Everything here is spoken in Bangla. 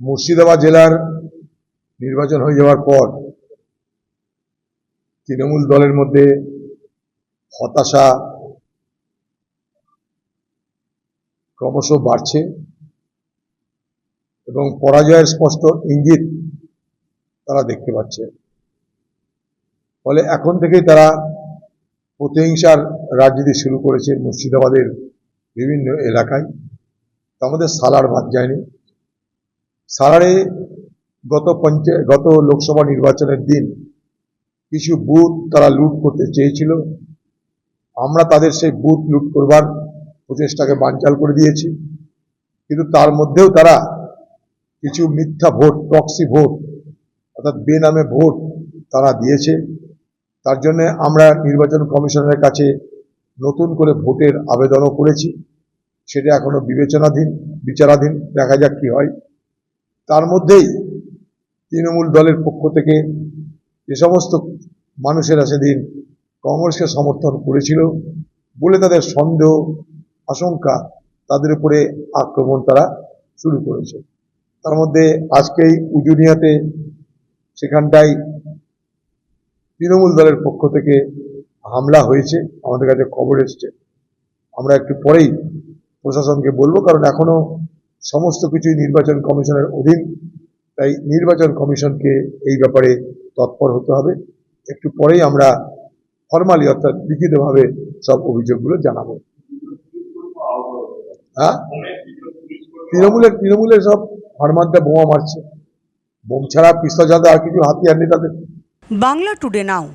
মুর্শিদাবাদ জেলার নির্বাচন হয়ে যাওয়ার পর তৃণমূল দলের মধ্যে হতাশা ক্রমশ বাড়ছে এবং পরাজয়ের স্পষ্ট ইঙ্গিত তারা দেখতে পাচ্ছে। ফলে এখন থেকেই তারা প্রতিহিংসার রাজনীতি শুরু করেছে মুর্শিদাবাদের বিভিন্ন এলাকায়। তার আমাদের সালার বাদ যায়নি। সালারে গত পঞ্চায়েত গত লোকসভা নির্বাচনের দিন কিছু বুথ তারা লুট করতে চেয়েছিল। আমরা তাদের সেই বুথ লুট করবার প্রচেষ্টাকে বানচাল করে দিয়েছি। কিন্তু তার মধ্যেও তারা কিছু মিথ্যা ভোট প্রক্সি ভোট, অর্থাৎ বেনামে ভোট তারা দিয়েছে। তার জন্য আমরা নির্বাচন কমিশনের কাছে নতুন করে ভোটের আবেদনও করেছি। সেটা এখনও বিবেচনাধীন, বিচারাধীন। দেখা যাক কি হয়। তার মধ্যেই তৃণমূল দলের পক্ষ থেকে যে সমস্ত মানুষেরা সেদিন কংগ্রেসকে সমর্থন করেছিল বলে তাদের সন্দেহ, আশঙ্কা তাদের উপরে আক্রমণ তারা শুরু করেছে। তার মধ্যে আজকেই উজুনিয়াতে সেখানটায় তৃণমূল দলের পক্ষ থেকে হামলা হয়েছে, আমাদের কাছে খবর এসছে। আমরা একটু পরেই প্রশাসনকে বলব, কারণ এখনও সমস্ত কিছুই নির্বাচন কমিশনের অধীন। তাই নির্বাচন কমিশনকে এই ব্যাপারে তৎপর হতে হবে। একটু পরেই আমরা ফর্মালি অর্থাৎ লিখিতভাবে সব অভিযোগগুলো জানাব। হ্যাঁ? তৃণমূলের তৃণমূলের সব ফার্মারদের বোমা মারছে। বোম ছাড়া পিস্তল ছাড়া আর কিছু হাতিয়ার নেই তাদের। Bangla today now.